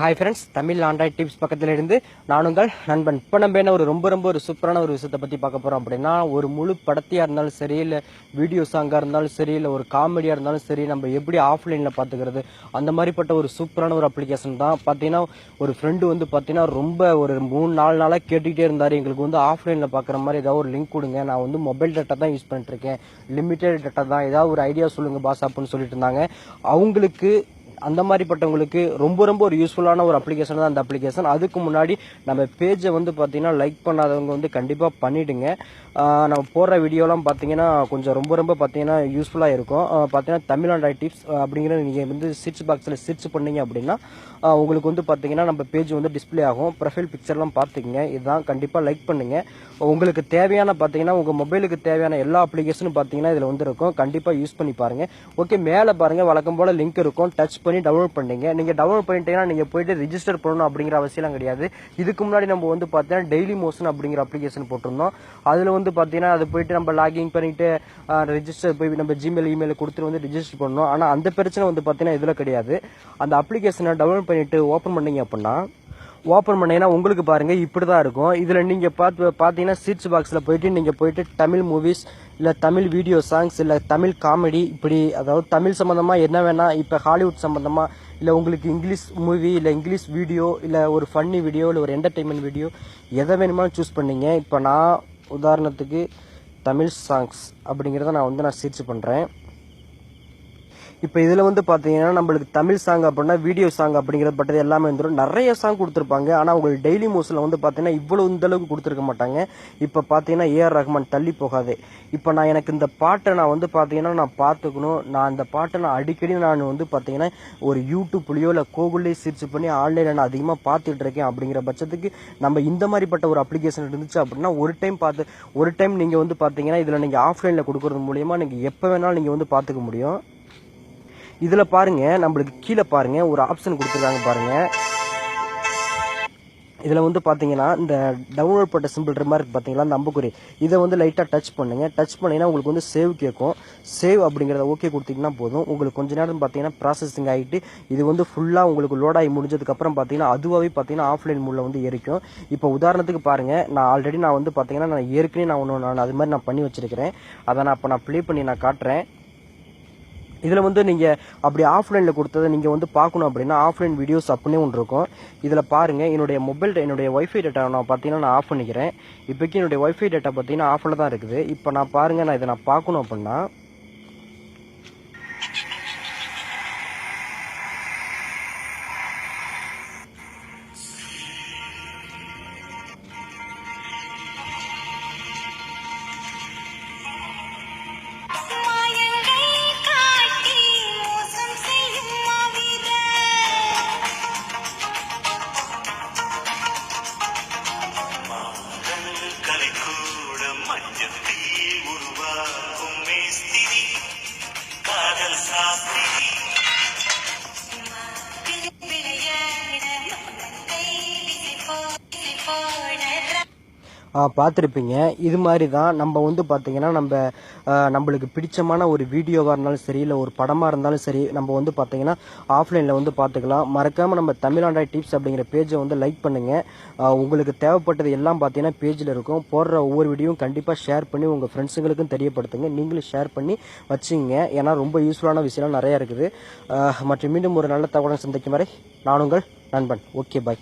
Hi friends Tamil android tips பக்கத்தில் இருந்து நான் உங்கள் நண்பன். இப்போ நம்ம என்ன ஒரு ரொம்ப ரொம்ப ஒரு சூப்பரான ஒரு விஷயத்தை பற்றி பார்க்க போகிறோம் அப்படின்னா ஒரு முழு படத்தையாக இருந்தாலும் சரி இல்லை வீடியோ சாங்காக இருந்தாலும் சரி இல்லை ஒரு காமெடியாக இருந்தாலும் சரி நம்ம எப்படி ஆஃப்லைனில் பார்த்துக்கிறது அந்த மாதிரிப்பட்ட ஒரு சூப்பரான ஒரு அப்ளிகேஷன் தான். பார்த்தீங்கன்னா ஒரு ஃப்ரெண்டு வந்து பார்த்தீங்கன்னா ரொம்ப ஒரு மூணு நாலு நாளாக கேட்டுக்கிட்டே இருந்தார். எங்களுக்கு வந்து ஆஃப்லைனில் பார்க்குற மாதிரி ஏதாவது ஒரு லிங்க் கொடுங்க. நான் வந்து மொபைல் டேட்டா தான் யூஸ் பண்ணிட்டுருக்கேன் லிமிட்டட் டேட்டா தான். ஏதாவது ஒரு ஐடியா சொல்லுங்கள் பாஸ் அப்படின்னு சொல்லிட்டு இருந்தாங்க. அவங்களுக்கு அந்த மாதிரிப்பட்டவங்களுக்கு ரொம்ப ரொம்ப ஒரு யூஸ்ஃபுல்லான ஒரு அப்ளிகேஷன் தான் அந்த அப்ளிகேஷன் அதுக்கு முன்னாடி நம்ம பேஜை வந்து பார்த்தீங்கன்னா லைக் பண்ணாதவங்க வந்து கண்டிப்பாக பண்ணிவிடுங்க நம்ம போடுற வீடியோலாம் பார்த்தீங்கன்னா கொஞ்சம் ரொம்ப ரொம்ப பார்த்தீங்கன்னா யூஸ்ஃபுல்லாக இருக்கும். பார்த்தீங்கன்னா தமிழ்நாடு டிப்ஸ் அப்படிங்கிற நீங்கள் வந்து சர்ச் பாக்ஸில் சர்ச் பண்ணீங்க அப்படின்னா உங்களுக்கு வந்து பார்த்தீங்கன்னா நம்ம பேஜ் வந்து டிஸ்ப்ளே ஆகும். ப்ரொஃபைல் பிக்சர்லாம் பார்த்துக்குங்க இதுதான் கண்டிப்பாக லைக் பண்ணுங்கள் உங்களுக்கு தேவையான பார்த்தீங்கன்னா உங்கள் மொபைலுக்கு தேவையான எல்லா அப்ளிகேஷனும் பார்த்தீங்கன்னா இதில் வந்து இருக்கும். கண்டிப்பாக யூஸ் பண்ணி பாருங்கள் ஓகே மேலே பாருங்கள் வழக்கம் போல் லிங்க் இருக்கும். டச் பண்ணி டவுன்லோட் பண்ணீங்க நீங்கள் டவுன்லோட் பண்ணிட்டீங்கன்னா நீங்கள் போயிட்டு ரிஜிஸ்டர் பண்ணணும் அப்படிங்கிற அவசியம் கிடையாது. இதுக்கு முன்னாடி நம்ம வந்து பார்த்தீங்கன்னா டெய்லி மோஷன் அப்படிங்கிற அப்ளிகேஷன் போட்டிருந்தோம். அதில் வந்து பார்த்தீங்கன்னா அது போயிட்டு நம்ம லாகின் பண்ணிட்டு ரிஜிஸ்டர் போய் நம்ம ஜிமெயில் இமெயில் கொடுத்துட்டு வந்து ரிஜிஸ்டர் பண்ணணும். ஆனால் அந்த பிரச்சனை வந்து பார்த்தீங்கன்னா இதில் கிடையாது. அந்த அப்ளிகேஷனை டவுன்லோட் பண்ணிட்டு ஓப்பன் பண்ணீங்க அப்படின்னா ஓப்பன் பண்ணீங்கன்னா உங்களுக்கு பாருங்கள் இப்படி தான் இருக்கும். இதில் நீங்கள் பார்த்து பார்த்தீங்கன்னா சீட்ஸ் பாக்ஸில் போயிட்டு நீங்கள் போயிட்டு தமிழ் மூவிஸ் இல்லை தமிழ் வீடியோ சாங்ஸ் இல்லை தமிழ் காமெடி இப்படி அதாவது தமிழ் சம்மந்தமாக என்ன வேணால் இப்போ ஹாலிவுட் சம்மந்தமாக இல்லை உங்களுக்கு இங்கிலீஷ் மூவி இல்லை இங்கிலீஷ் வீடியோ இல்லை ஒரு ஃபன்னி வீடியோ இல்லை ஒரு என்டர்டெயின்மெண்ட் வீடியோ எதை வேணுமாலும் சூஸ் பண்ணீங்க. இப்போ நான் உதாரணத்துக்கு தமிழ் சாங்ஸ் அப்படிங்கிறத நான் வந்து நான் சர்ச் பண்ணுறேன் இப்போ இதில் வந்து பார்த்தீங்கன்னா நம்மளுக்கு தமிழ் சாங் அப்படின்னா வீடியோ சாங் அப்படிங்கிறது பட்டது எல்லாமே வந்துடும் நிறைய சாங் கொடுத்துருப்பாங்க. ஆனால் உங்களுக்கு டெய்லி மூஸில் வந்து பார்த்தீங்கன்னா இவ்வளோ இந்தளவுக்கு கொடுத்துருக்க மாட்டாங்க. இப்போ பார்த்தீங்கன்னா ஏஆர் ரஹ்மான் தள்ளி போகாது. இப்போ நான் எனக்கு இந்த பாட்டை நான் வந்து பார்த்தீங்கன்னா நான் பார்த்துக்கணும் நான் அந்த பாட்டை நான் அடிக்கடி நான் வந்து பார்த்தீங்கன்னா ஒரு யூடியூப்லேயோ இல்லை கோகுல்லையோ சர்ச் பண்ணி ஆன்லைனில் நான் அதிகமாக பார்த்துட்டு இருக்கேன் அப்படிங்கிற பட்சத்துக்கு நம்ம இந்த மாதிரிப்பட்ட ஒரு அப்ளிகேஷன் இருந்துச்சு அப்படின்னா ஒரு டைம் பார்த்து ஒரு டைம் நீங்கள் வந்து பார்த்தீங்கன்னா இதில் நீங்கள் ஆஃப்லைனில் கொடுக்குறது மூலியமாக நீங்கள் எப்போ வேணாலும் நீங்கள் வந்து பார்த்துக்க முடியும். இதில் பாருங்கள் நம்மளுக்கு கீழே பாருங்கள் ஒரு ஆப்ஷன் கொடுத்துருக்காங்க பாருங்கள் இதில் வந்து பார்த்தீங்கன்னா இந்த டவுன்லோட் பட்ட சிம்பிள் மாதிரி இருக்குது பார்த்தீங்களா அந்த அம்புக்குறி. இதை வந்து லைட்டாக டச் பண்ணுங்கள் டச் பண்ணீங்கன்னா உங்களுக்கு வந்து சேவ் கேட்கும். சேவ் அப்படிங்கிறத ஓகே கொடுத்தீங்கன்னா போதும். உங்களுக்கு கொஞ்ச நேரம் பார்த்தீங்கன்னா ப்ராசஸிங் ஆகிட்டு இது வந்து ஃபுல்லாக உங்களுக்கு லோட் ஆகி முடிஞ்சதுக்கப்புறம் பார்த்தீங்கன்னா அதுவாகவே பார்த்தீங்கன்னா ஆஃப்லைன் மூலில் வந்து எரிக்கும். இப்போ உதாரணத்துக்கு பாருங்கள் நான் ஆல்ரெடி நான் வந்து பார்த்தீங்கன்னா நான் ஏற்கனவே நான் ஒன்று நான் அது மாதிரி நான் பண்ணி வச்சுருக்கிறேன். அதை நான் இப்போ நான் ப்ளே பண்ணி நான் காட்டுறேன். இதில் வந்து நீங்கள் அப்படி ஆஃப்லைனில் கொடுத்ததை நீங்கள் வந்து பார்க்கணும் அப்படின்னா ஆஃப்லைன் வீடியோஸ் அப்படின்னு ஒன்று இருக்கும். இதில் பாருங்கள் என்னுடைய மொபைல் என்னுடைய ஒய்ஃபை டேட்டா நான் பார்த்தீங்கன்னா நான் ஆஃப் பண்ணிக்கிறேன். இப்போக்கி என்னுடைய ஒய்ஃபை டேட்டா பார்த்தீங்கன்னா ஆஃபில் தான் இருக்குது. இப்போ நான் பாருங்கள் நான் இதை நான் பார்க்கணும் அப்படின்னா பார்த்துருப்பீங்க. இது மாதிரி தான் நம்ம வந்து பார்த்தீங்கன்னா நம்ம நம்மளுக்கு பிடிச்சமான ஒரு வீடியோவாக இருந்தாலும் சரி இல்லை ஒரு படமாக இருந்தாலும் சரி நம்ம வந்து பார்த்தீங்கன்னா ஆஃப்லைனில் வந்து பார்த்துக்கலாம் மறக்காமல் நம்ம தமிழ் டிப்ஸ் அப்படிங்கிற பேஜை வந்து லைக் பண்ணுங்கள் உங்களுக்கு தேவைப்பட்டது எல்லாம் பார்த்தீங்கன்னா பேஜில் இருக்கும். போடுற ஒவ்வொரு வீடியோவும் கண்டிப்பாக ஷேர் பண்ணி உங்கள் ஃப்ரெண்ட்ஸுங்களுக்கும் தெரியப்படுத்துங்க. நீங்களும் ஷேர் பண்ணி வச்சுங்க. ஏன்னா ரொம்ப யூஸ்ஃபுல்லான விஷயம்லாம் நிறையா இருக்குது. மற்றும் மீண்டும் ஒரு நல்ல தகவலை சந்திக்கும் வரை நான் உங்கள் நண்பன். Okay bye.